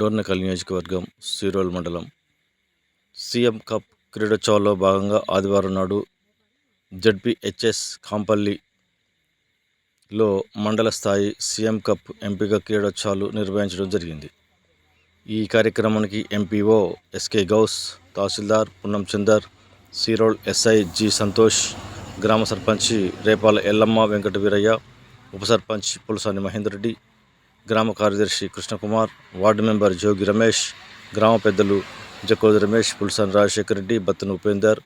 డోర్నకల్ నియోజకవర్గం సిరోల్ మండలం. CM cup క్రీడోత్సవాల్లో భాగంగా ఆదివారం నాడు జడ్పీహెచ్ఎస్ కాంపల్లిలో మండల స్థాయి సీఎం కప్ ఎంపిక క్రీడోత్సవాలు నిర్వహించడం జరిగింది. ఈ కార్యక్రమానికి ఎంపీఓ ఎస్కే గౌస్ తహసీల్దార్ పున్నం చందర్ సీరోల్ ఎస్ఐ జి సంతోష్ గ్రామ సర్పంచి రేపాల ఎల్లమ్మ వెంకట వీరయ్య ఉప సర్పంచ్ పులసాని మహేందర్ రెడ్డి గ్రామ కార్యదర్శి కృష్ణకుమార్ వార్డు మెంబర్ జోగి రమేష్ గ్రామ పెద్దలు Jakodi Ramesh Pulasani Rajasekhar Reddy Battan Upender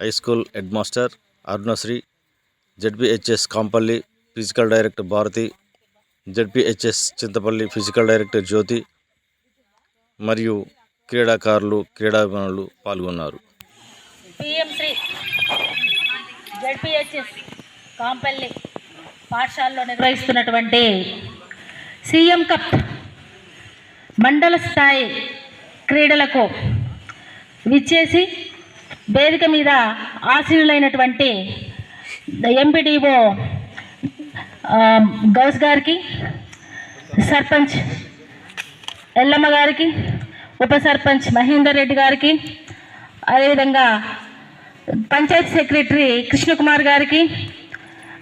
high school head master Arunasri ZPHS Kampalli physical director Bharati ZPHS Chintapalli physical director Jyothi మరియు క్రీడాకారులు క్రీడాభిమానులు పాల్గొన్నారు. పిఎం శ్రీ జడ్పిహెచ్ఎస్ కాంపల్లి పాఠశాలలో నిర్వహిస్తున్నటువంటి సీఎం కప్ మండల స్థాయి క్రీడలకు విచ్చేసి వేదిక మీద ఆశీనులైనటువంటి ఎంపీడీఓ గౌస్ గారికి సర్పంచ్ ఎల్లమ్మ గారికి ఉప సర్పంచ్ మహేందర్ రెడ్డి గారికి అదేవిధంగా పంచాయత్ సెక్రటరీ కృష్ణకుమార్ గారికి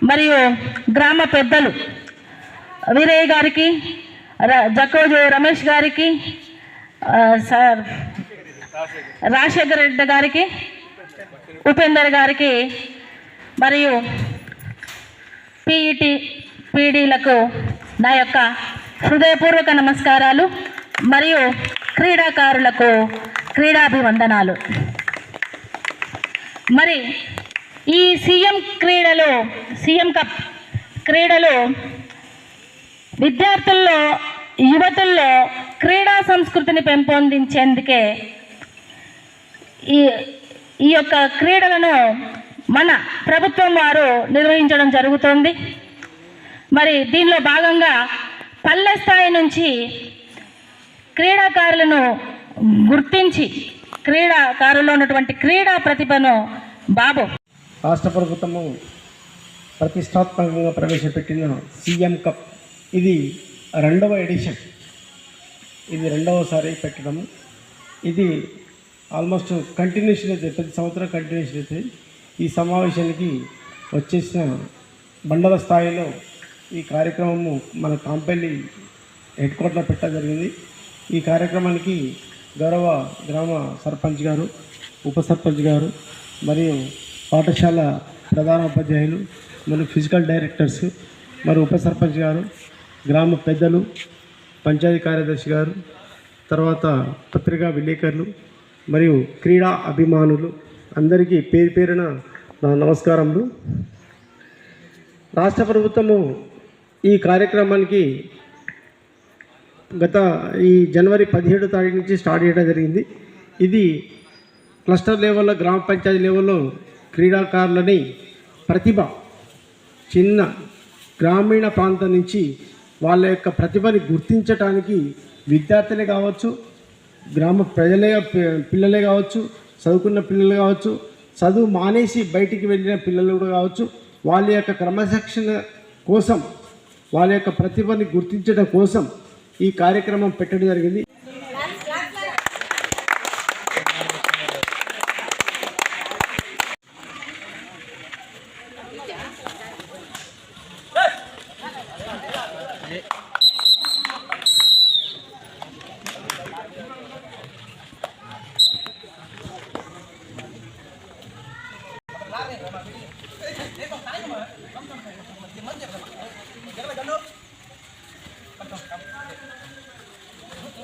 మరియు గ్రామ పెద్దలు వీరయ్య గారికి జకోజు జక్కోజు రమేష్ గారికి సార్ రాజశేఖర రెడ్డి గారికి ఉపేందర్ గారికి మరియు పీఈటీ పీడీలకు నా యొక్క హృదయపూర్వక నమస్కారాలు మరియు క్రీడాకారులకు క్రీడాభివందనాలు. మరి ఈ సీఎం క్రీడలు సీఎం కప్ క్రీడలు విద్యార్థుల్లో యువతుల్లో క్రీడా సంస్కృతిని పెంపొందించేందుకే ఈ ఈ యొక్క క్రీడలను మన ప్రభుత్వం వారు నిర్వహించడం జరుగుతుంది. మరి దీనిలో భాగంగా పల్లె స్థాయి నుంచి క్రీడాకారులను గుర్తించి క్రీడాకారుల్లో ఉన్నటువంటి క్రీడా ప్రతిభను బాబు రాష్ట్ర ప్రభుత్వము ప్రతిష్టాత్మకంగా ప్రవేశపెట్టిన సీఎం కప్. ఇది రెండవ ఎడిషన్. ఇది రెండవసారి పెట్టడం. ఇది ఆల్మోస్ట్ కంటిన్యూషన్ అయితే ప్రతి సంవత్సరం కంటిన్యూషన్ అయితే ఈ సమావేశానికి వచ్చేసిన మండల స్థాయిలో ఈ కార్యక్రమము మన కాంపల్లి హెడ్ క్వార్టర్లో పెట్టడం జరిగింది. ఈ కార్యక్రమానికి గౌరవ గ్రామ సర్పంచ్ గారు ఉప సర్పంచ్ గారు మరియు పాఠశాల ప్రధాన ఉపాధ్యాయులు మరియు ఫిజికల్ డైరెక్టర్స్ మరి ఉప సర్పంచ్ గారు గ్రామ పెద్దలు పంచాయతీ కార్యదర్శి గారు తర్వాత పత్రికా విలేకరులు మరియు క్రీడా అభిమానులు అందరికీ పేరు పేరున నా నమస్కారములు. రాష్ట్ర ప్రభుత్వము ఈ కార్యక్రమానికి గత ఈ జనవరి పదిహేడు తారీఖు నుంచి స్టార్ట్ చేయడం జరిగింది. ఇది క్లస్టర్ లెవెల్లో గ్రామ పంచాయతీ లెవెల్లో క్రీడాకారులని ప్రతిభ చిన్న గ్రామీణ ప్రాంతం నుంచి వాళ్ళ యొక్క ప్రతిభని గుర్తించటానికి విద్యార్థులే కావచ్చు గ్రామ ప్రజలే పిల్లలే కావచ్చు చదువుకున్న పిల్లలు కావచ్చు చదువు మానేసి బయటికి వెళ్ళిన పిల్లలు కూడా కావచ్చు వాళ్ళ యొక్క క్రమశిక్షణ కోసం వాళ్ళ యొక్క ప్రతిభని గుర్తించడం కోసం ఈ కార్యక్రమం పెట్టడం జరిగింది.